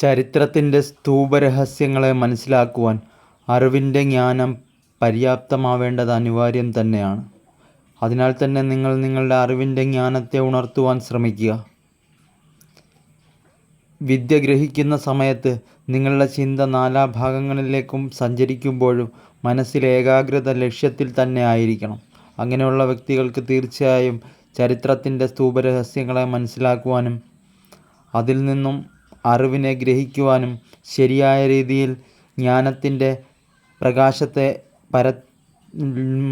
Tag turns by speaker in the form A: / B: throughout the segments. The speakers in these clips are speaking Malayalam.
A: ചരിത്രത്തിന്റെ സ്തൂപരഹസ്യങ്ങളെ മനസ്സിലാക്കുവാൻ അറിവിന്റെ ജ്ഞാനം പര്യാപ്തമാവേണ്ടത് അനിവാര്യം തന്നെയാണ്. അതിനാൽ തന്നെ നിങ്ങൾ നിങ്ങളുടെ അറിവിന്റെ ജ്ഞാനത്തെ ഉണർത്തുവാൻ ശ്രമിക്കുക. വിദ്യ ഗ്രഹിക്കുന്ന സമയത്ത് നിങ്ങളുടെ ചിന്ത നാലാ ഭാഗങ്ങളിലേക്കും സഞ്ചരിക്കുമ്പോഴും മനസ്സിലെ ഏകാഗ്രത ലക്ഷ്യത്തിൽ തന്നെ ആയിരിക്കണം. അങ്ങനെയുള്ള വ്യക്തികൾക്ക് തീർച്ചയായും ചരിത്രത്തിന്റെ സ്തൂപരഹസ്യങ്ങളെ മനസ്സിലാക്കുവാനും അതിൽ നിന്നും അറിവിനെ ഗ്രഹിക്കുവാനും ശരിയായ രീതിയിൽ ജ്ഞാനത്തിന്റെ പ്രകാശത്തെ പര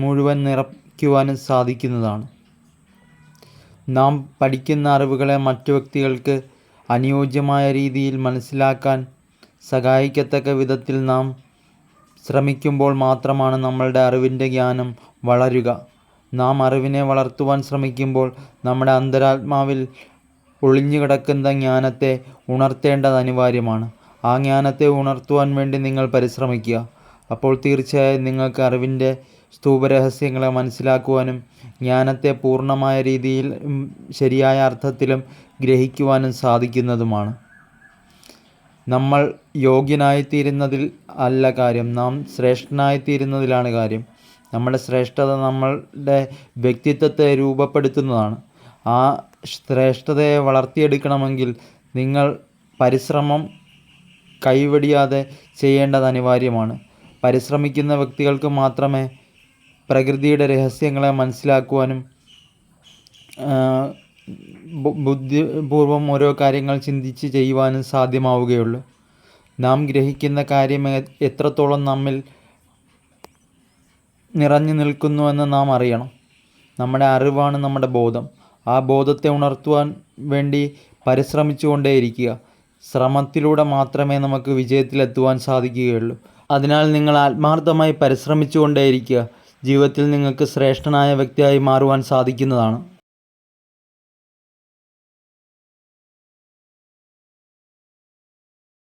A: മുഴുവൻ നിറയ്ക്കുവാനും സാധിക്കുന്നതാണ്. നാം പഠിക്കുന്ന അറിവുകളെ മറ്റു വ്യക്തികൾക്ക് അനുയോജ്യമായ രീതിയിൽ മനസ്സിലാക്കാൻ സഹായിക്കത്തക്ക വിധത്തിൽ നാം ശ്രമിക്കുമ്പോൾ മാത്രമാണ് നമ്മളുടെ അറിവിന്റെ ജ്ഞാനം വളരുക. നാം അറിവിനെ വളർത്തുവാൻ ശ്രമിക്കുമ്പോൾ നമ്മുടെ അന്തരാത്മാവിൽ ഒളിഞ്ഞുകിടക്കുന്ന ജ്ഞാനത്തെ ഉണർത്തേണ്ടത് അനിവാര്യമാണ്. ആ ജ്ഞാനത്തെ ഉണർത്തുവാൻ വേണ്ടി നിങ്ങൾ പരിശ്രമിക്കുക. അപ്പോൾ തീർച്ചയായും നിങ്ങൾക്ക് അറിവിന്റെ സ്തൂപരഹസ്യങ്ങളെ മനസ്സിലാക്കുവാനും ജ്ഞാനത്തെ പൂർണമായ രീതിയിൽ ശരിയായ അർത്ഥത്തിലും ഗ്രഹിക്കുവാനും സാധിക്കുന്നതുമാണ്. നമ്മൾ യോഗ്യനായിത്തീരുന്നതിൽ അല്ല കാര്യം, നാം ശ്രേഷ്ഠനായിത്തീരുന്നതിലാണ് കാര്യം. നമ്മുടെ ശ്രേഷ്ഠത നമ്മളുടെ വ്യക്തിത്വത്തെ രൂപപ്പെടുത്തുന്നതാണ്. ആ ശ്രേഷ്ഠതയെ വളർത്തിയെടുക്കണമെങ്കിൽ നിങ്ങൾ പരിശ്രമം കൈവെടിയാതെ ചെയ്യേണ്ടത് അനിവാര്യമാണ്. പരിശ്രമിക്കുന്ന വ്യക്തികൾക്ക് മാത്രമേ പ്രകൃതിയുടെ രഹസ്യങ്ങളെ മനസ്സിലാക്കുവാനും ബുദ്ധിപൂർവം ഓരോ കാര്യങ്ങൾ ചിന്തിച്ച് ചെയ്യുവാനും സാധ്യമാവുകയുള്ളൂ. നാം ഗ്രഹിക്കുന്ന കാര്യം എത്രത്തോളം നമ്മിൽ നിറഞ്ഞു നിൽക്കുന്നുവെന്ന് നാം അറിയണം. നമ്മുടെ അറിവാണ് നമ്മുടെ ബോധം. ആ ബോധത്തെ ഉണർത്തുവാൻ വേണ്ടി പരിശ്രമിച്ചുകൊണ്ടേയിരിക്കുക. ശ്രമത്തിലൂടെ മാത്രമേ നമുക്ക് വിജയത്തിലെത്തുവാൻ സാധിക്കുകയുള്ളൂ. അതിനാൽ നിങ്ങൾ ആത്മാർത്ഥമായി പരിശ്രമിച്ചുകൊണ്ടേയിരിക്കുക. ജീവിതത്തിൽ നിങ്ങൾക്ക് ശ്രേഷ്ഠനായ വ്യക്തിയായി മാറുവാൻ സാധിക്കുന്നതാണ്.